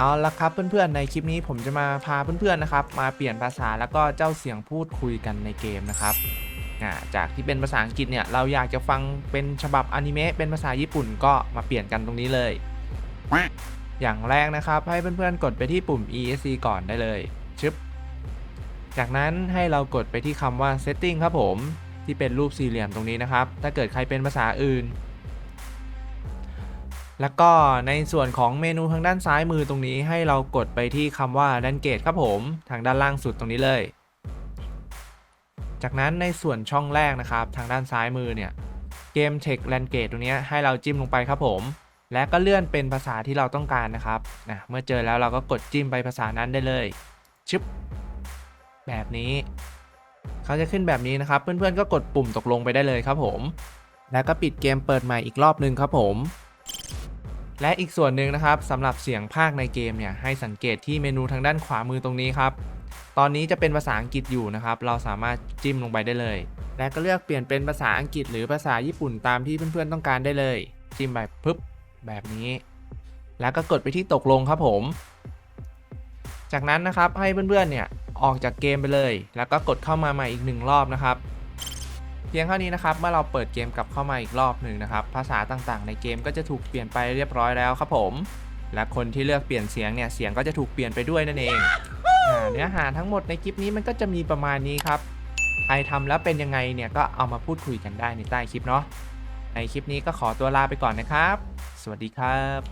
เอาละครับเพื่อนๆในคลิปนี้ผมจะมาพาเพื่อนๆนะครับมาเปลี่ยนภาษาแล้วก็เจ้าเสียงพูดคุยกันในเกมนะครับจากที่เป็นภาษาอังกฤษเนี่ยเราอยากจะฟังเป็นฉบับอนิเมะเป็นภาษาญี่ปุ่นก็มาเปลี่ยนกันตรงนี้เลย อย่างแรกนะครับให้เพื่อนๆกดไปที่ปุ่ม ESC ก่อนได้เลยชึบจากนั้นให้เรากดไปที่คำว่า setting ครับผมที่เป็นรูปสี่เหลี่ยมตรงนี้นะครับ ถ้าเกิดใครเป็นภาษาอื่น แล้วก็ในส่วนของเมนูทางด้านซ้ายมือตรงนี้ให้เรากดไปที่คำว่า Language ครับผมทางด้านล่างสุดตรงนี้เลย จากนั้นในส่วนช่องแรกนะครับ ทางด้านซ้ายมือเนี่ยเกม Text Language ตรงนี้ให้เราจิ้มลงไปครับผม และก็เลื่อนเป็นภาษาที่เราต้องการนะครับนะเมื่อเจอแล้วเราก็กดจิ้มไปภาษานั้นได้เลยชึบแบบนี้เขาจะขึ้นแบบนี้นะครับ เพื่อนๆก็กดปุ่มตกลงไปได้เลยครับผม แล้วก็ปิดเกมเปิดใหม่อีกรอบหนึงครับผม และอีกส่วนหนึ่งนะครับสำหรับเสียงภาคในเกมเนี่ยให้สังเกตที่เมนูทางด้านขวามือตรงนี้ครับ ตอนนี้จะเป็นภาษาอังกฤษอยู่นะครับ เราสามารถจิ้มลงไปได้เลย และก็เลือกเปลี่ยนเป็นภาษาอังกฤษหรือภาษาญี่ปุ่นตามที่เพื่อนๆต้องการได้เลย จิ้มไปปึ๊บแบบนี้ แล้วก็กดไปที่ตกลงครับผม จากนั้นนะครับให้เพื่อนๆเนี่ยออกจากเกมไปเลย แล้วก็กดเข้ามาใหม่อีกหนึ่งรอบนะครับ เพียงเท่านี้นะครับ เมื่อเราเปิดเกมกลับเข้ามาอีกรอบหนึ่งนะครับ ภาษาต่างๆ ในเกมก็จะถูกเปลี่ยนไปเรียบร้อยแล้วครับผม และคนที่เลือกเปลี่ยนเสียงเนี่ยเสียงก็จะถูกเปลี่ยนไปด้วยนั่นเองเนื้อหาทั้งหมดในคลิปนี้มันก็จะมีประมาณนี้ครับใครทำแล้วเป็นยังไงเนี่ยก็เอามาพูดคุยกันได้ในใต้คลิปเนาะในคลิปนี้ก็ขอตัวลาไปก่อนนะครับ สวัสดีครับ